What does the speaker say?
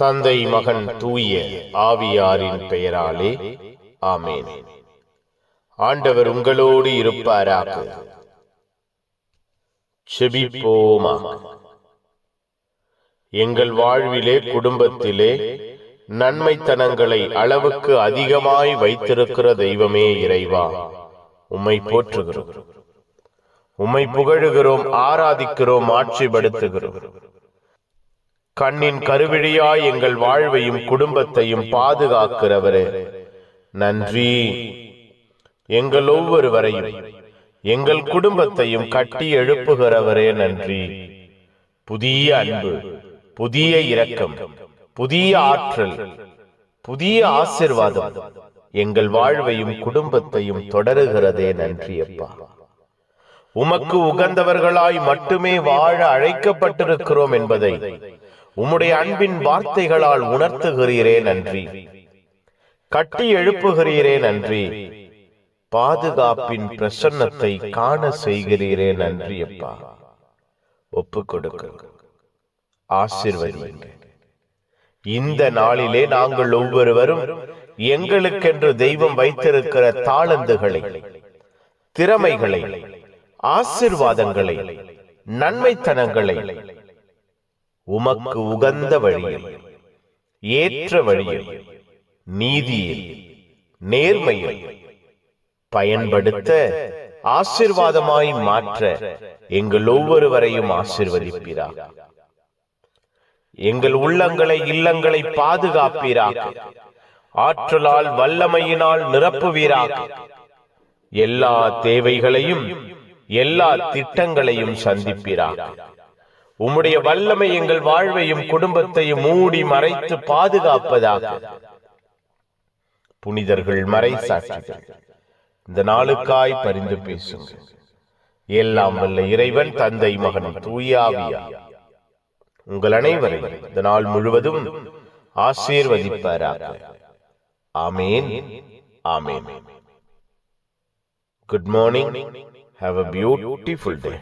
தந்தை மகன் தூய ஆவியாரின் பெயராலே ஆமேன். ஆண்டவர் உங்களோடு இருப்பாராக. செபிப்போமா எங்கள் வாழ்விலே குடும்பத்திலே நன்மைத்தனங்களை அளவுக்கு அதிகமாய் வைத்திருக்கிற தெய்வமே இறைவா உம்மை போற்றுகிறோம். உம்மை புகழுகிறோம் ஆராதிக்கிறோம் ஆட்சிப்படுத்துகிறோம். கண்ணின் கருவிழியாய் எங்கள் வாழ்வையும் குடும்பத்தையும் பாதுகாக்கிறவரே. நன்றி. எங்கள் ஒவ்வொருவரையும் எங்கள் குடும்பத்தையும் கட்டி எழுப்புகிறவரே நன்றி. புதிய அன்பு புதிய இரக்கம் புதிய ஆற்றல் புதிய ஆசிர்வாதம் எங்கள் வாழ்வையும் குடும்பத்தையும் தொடருகிறதே நன்றி அப்பா. உமக்கு உகந்தவர்களாய் மட்டுமே வாழ அழைக்கப்பட்டிருக்கிறோம் என்பதை உம்முடைய அன்பின் வார்த்தைகளால் உணர்த்துகிறீரே நன்றி. கட்டி எழுப்புகிறீரே நன்றி. பாதுகாப்பின் பிரசன்னத்தை காண செய்கிறீரே நன்றி அப்பா. ஒப்பு கொடுக்க ஆசிர்வதிங்க இந்த நாளிலே நாங்கள் ஒவ்வொருவரும் எங்களுக்கென்று தெய்வம் வைத்திருக்கிற தாளந்துகளை திறமைகளை ஆசிர்வாதங்களை நன்மைத்தனங்களை உமக்கு உகந்த வழியில் ஏற்ற வழியில் நீதியில் நேர்மையில் பயன்படுத்த ஆசிர்வாதமாய் மாற்ற எங்கள் ஒவ்வொருவரையும் ஆசிர்வதிப்பீராக. எங்கள் உள்ளங்களை இல்லங்களை பாதுகாப்பீராக. ஆற்றலால் வல்லமையினால் நிரப்புவீராக. எல்லா தேவைகளையும் எல்லா திட்டங்களையும் சந்திப்பீராக. உம்முடைய வல்லமை எங்கள் வாழ்வையும் குடும்பத்தையும் மூடி மறைத்து பாதுகாப்பதாக. புனிதர்கள் மறை சாட்சிகள். இந்த நாளுக்காய் பரிந்து பேசுங்கள். எல்லாம் வல்ல இறைவன் தந்தை மகன் தூயாவியா உங்கள் அனைவரையும் இந்த நாள் முழுவதும் ஆசீர்வதிப்பாராக. Amen. Amen. Good morning have a beautiful day